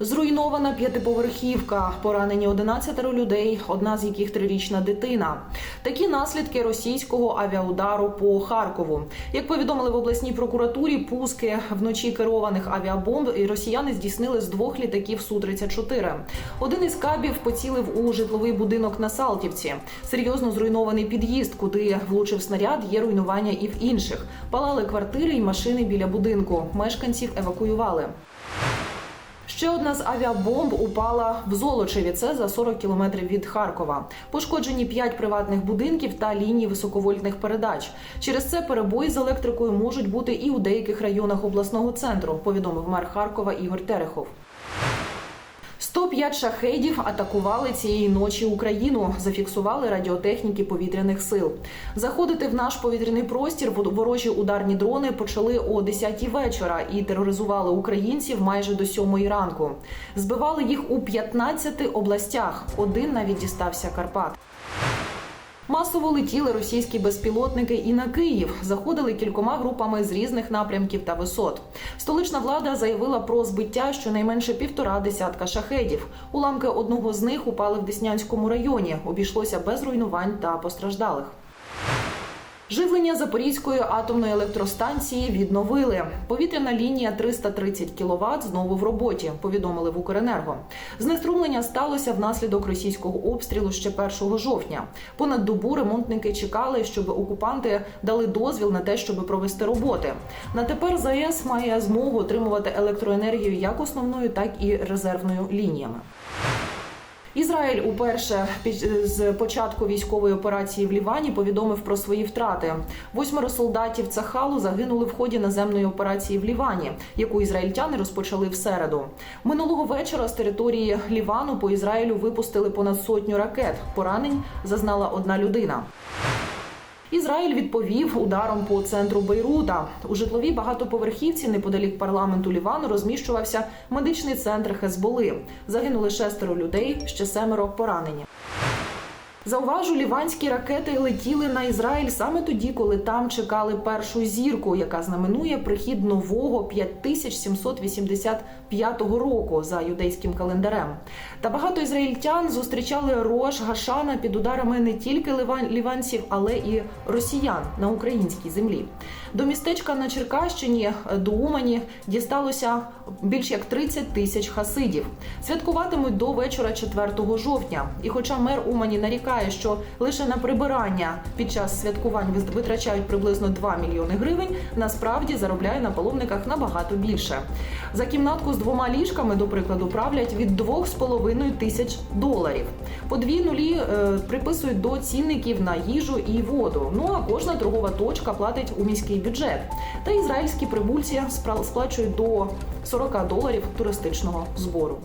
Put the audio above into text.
Зруйнована п'ятиповерхівка, поранені 11 людей, одна з яких трирічна дитина. Такі наслідки російського авіаудару по Харкову. Як повідомили в обласній прокуратурі, пуски вночі керованих авіабомб і росіяни здійснили з двох літаків су 34 Один із кабів поцілив у житловий будинок на Салтівці. Серйозно зруйнований під'їзд, куди влучив снаряд. Є руйнування і в інших. Палали квартири і машини біля будинку. Мешканців евакуювали. Ще одна з авіабомб упала в Золочеві. Це за 40 кілометрів від Харкова. Пошкоджені п'ять приватних будинків та лінії високовольтних передач. Через це перебої з електрикою можуть бути і у деяких районах обласного центру. Повідомив мер Харкова Ігор Терехов. 105 шахедів атакували цієї ночі Україну. Зафіксували радіотехніки повітряних сил. Заходити в наш повітряний простір ворожі ударні дрони почали о 10 вечора і тероризували українців майже до 7 ранку. Збивали їх у 15 областях. Один навіть дістався Карпат. Масово летіли російські безпілотники і на Київ. Заходили кількома групами з різних напрямків та висот. Столична влада заявила про збиття щонайменше півтора десятка шахедів. Уламки одного з них упали в Деснянському районі. Обійшлося без руйнувань та постраждалих. Живлення Запорізької атомної електростанції відновили. Повітряна лінія 330 кВт знову в роботі. Повідомили в Укренерго. Знеструмлення сталося внаслідок російського обстрілу ще 1 жовтня. Понад добу ремонтники чекали, щоб окупанти дали дозвіл на те, щоб провести роботи. На тепер ЗАЕС має змогу отримувати електроенергію як основною, так і резервною лініями. Ізраїль уперше з початку військової операції в Лівані повідомив про свої втрати. Восьмеро солдатів Цахалу загинули в ході наземної операції в Лівані, яку ізраїльтяни розпочали в середу. Минулого вечора з території Лівану по Ізраїлю випустили понад сотню ракет. Поранень зазнала одна людина. Ізраїль відповів ударом по центру Бейрута. У житловій багатоповерхівці неподалік парламенту Лівану розміщувався медичний центр Хезболи. Загинули шестеро людей, ще семеро поранені. Зауважу, ліванські ракети летіли на Ізраїль саме тоді, коли там чекали першу зірку, яка знаменує прихід нового 5785 року за юдейським календарем. Та багато ізраїльтян зустрічали Рош Гашана під ударами не тільки ліванців, але і росіян на українській землі. До містечка на Черкащині до Умані дісталося більш як 30 тисяч хасидів. Святкуватимуть до вечора 4 жовтня. І хоча мер Умані нарікає, що лише на прибирання під час святкувань витрачають приблизно 2 мільйони гривень, насправді заробляє на паломниках набагато більше. За кімнатку з двома ліжками, до прикладу, правлять від 2,5 тисяч доларів. По дві нулі е, приписують до цінників на їжу і воду. Ну а кожна торгова точка платить у міський бюджет. Та ізраїльські прибульці сплачують до 40 доларів туристичного збору.